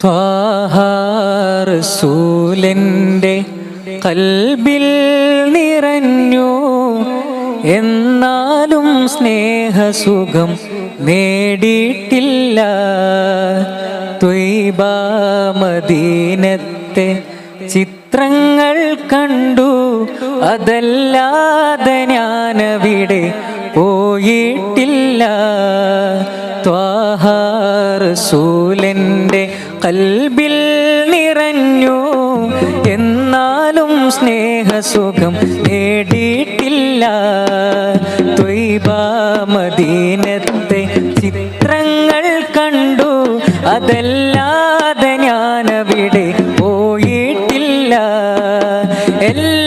ത്വാഹാറസൂലന്റെ കൽബിൽ നിറഞ്ഞു. എന്നാലും സ്നേഹസുഖം നേടിയിട്ടില്ല. ത്വയ്ബ മദീനത്തെ ചിത്രങ്ങൾ കണ്ടു. അതല്ലാതെ ഞാനവിടെ പോയിട്ടില്ല. ത്വാഹാറസൂലന്റെ കൽബിൽ നിറഞ്ഞു. എന്നാലും സ്നേഹസുഖം നേടിയിട്ടില്ല. മദീനത്തെ ചിത്രങ്ങൾ കണ്ടു. അതല്ലാതെ ഞാനവിടെ പോയിട്ടില്ല. എല്ലാരും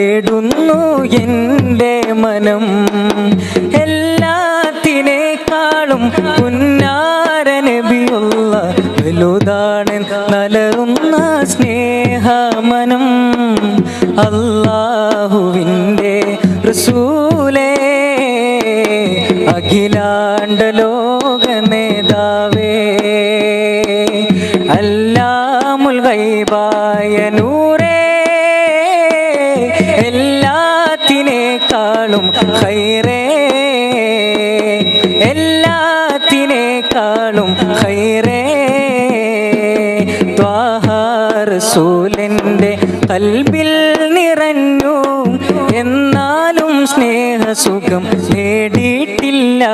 തേടുന്നു എന്റെ മനം. എല്ലാത്തിനേക്കാളും പുന്നാരനബിയുള്ള വലുതാണ് നലറുന്ന സ്നേഹമനം. അല്ലാഹുവിന്റെ റസൂലേ അഖിലാണ്ട ഹൈറേ എല്ലാത്തിനേക്കാളും ഹൈറേ ത്വാഹാറസൂലന്റെ കൽബിൽ നിറഞ്ഞു എന്നാലും സ്നേഹസുഖം നേടിയിട്ടില്ല.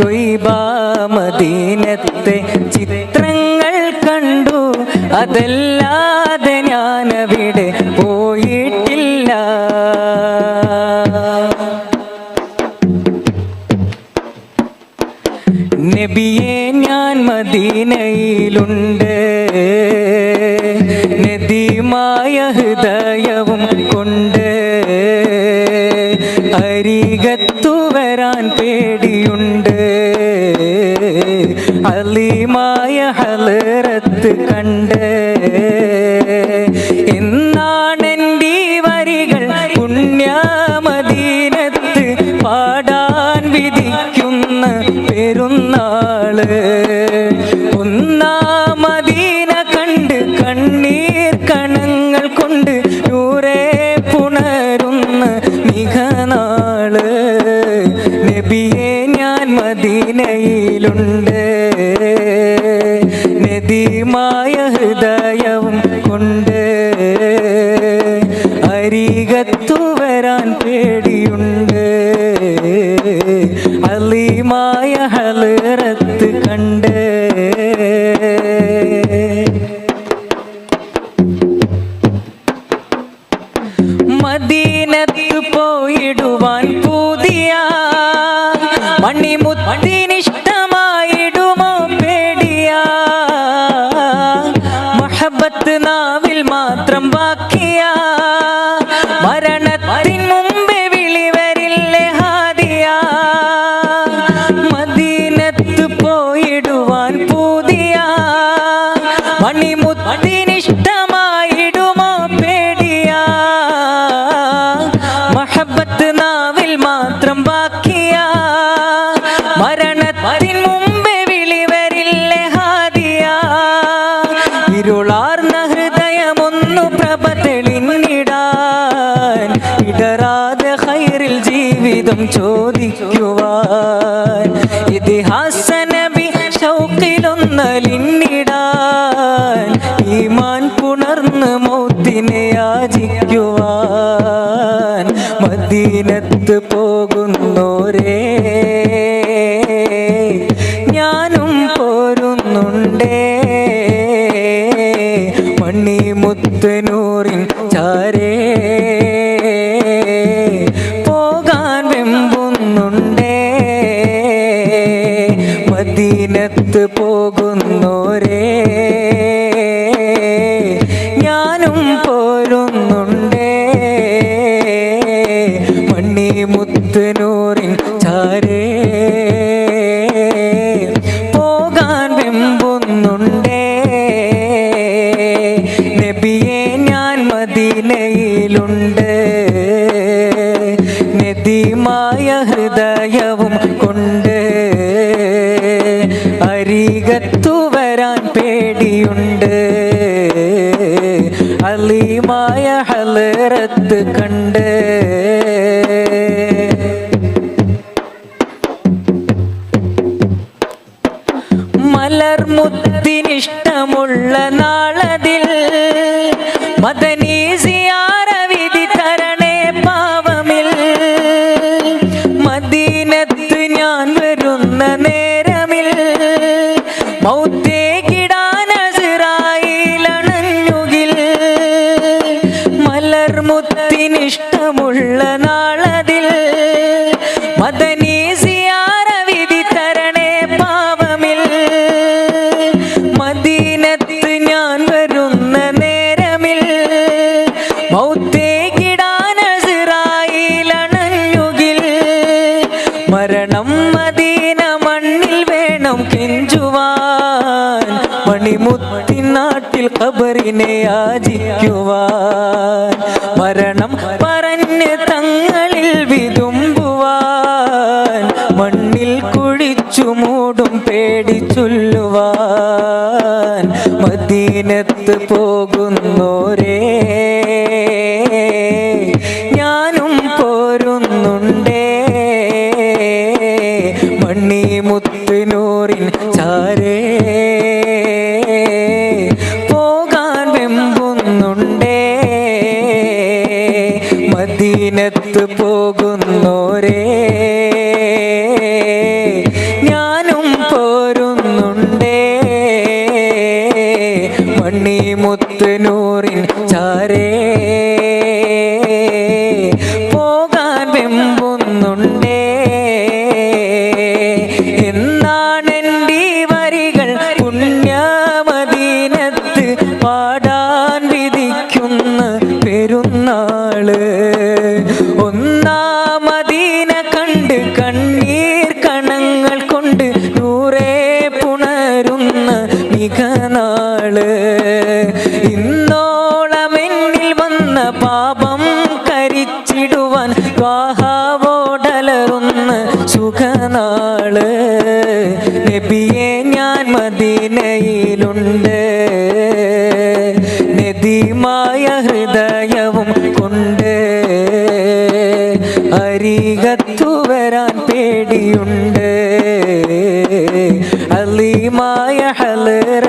തൊയ്ബാമദീനത്തെ മദീനത്തെ ചിത്രങ്ങൾ കണ്ടു അതല്ലാതെ ഞാനവിടെ നബിയെ ഞാൻ മദീനയിലുണ്ട്. നദിമായ ഹൃദയവും കൊണ്ട് അരികത്തു വരാൻ പേടിയുണ്ട്. അലീമായ ഹലറത്ത് കണ്ട് പാടാൻ വിധിക്കുന്ന പെരുന്നാൾ. ഒന്നാമദീന കണ്ട് കണ്ണീർ കണങ്ങൾ കൊണ്ട് നൂറെ പുണരുന്ന മികനാൾ നബിയെ ഞാൻ മദീനയിലുണ്ട്. നദിമായ അലിമായ ഹലറത്ത് കണ്ട്. മദീനത്ത് പോയിടുവാൻ പുതിയ. മണിമുത്തിനിഷ്ടമായിടുമോ ഷൗക്കിലൊന്നലിഞ്ഞിടാൻ ഈമാൻ പുണർന്ന് മൗത്തിനെ യാചിക്കുവാൻ മദീനത്ത് പോകുന്നോരേ. ഞാനും പോരുന്നുണ്ടേ. മണ്ണി ചാരേ പോകുന്നോരേ. ഞാനും പോരുന്നുണ്ടേ. മണ്ണി മുത്തിനു വരാൻ പേടിയുണ്ട്. അലീമായ ഹലറത്ത് കണ്ട്. മലർമുത്തിനിഷ്ടമുള്ള നാളതിൽ മദനീ നാട്ടിൽ ഖബറിനെ യാചിക്കുവാൻ മരണം പറഞ്ഞ് തങ്ങളിൽ വിതുമ്പുവാൻ മണ്ണിൽ കുഴിച്ചു മൂടും പേടിച്ചൊല്ലുവാൻ മദീനത്ത് പോകുന്നോരേ. വെമ്പുന്നുണ്ടേ മദീനത്ത് പോകുന്നോരേ. ഞാനും പോരുന്നുണ്ടേ. മണ്ണി മുത്തനൂറിൻ ചാരേ. പെരുന്നാൾ ഒന്നാമദീന കണ്ട് കണ്ണീർ കണങ്ങൾ കൊണ്ട് നൂറേ പുണരുന്ന മിക നാൾ. ഇന്നോളമെന്നിൽ വന്ന പാപം വരാൻ പേടിയുണ്ട്. അലീമായ കണ്ട്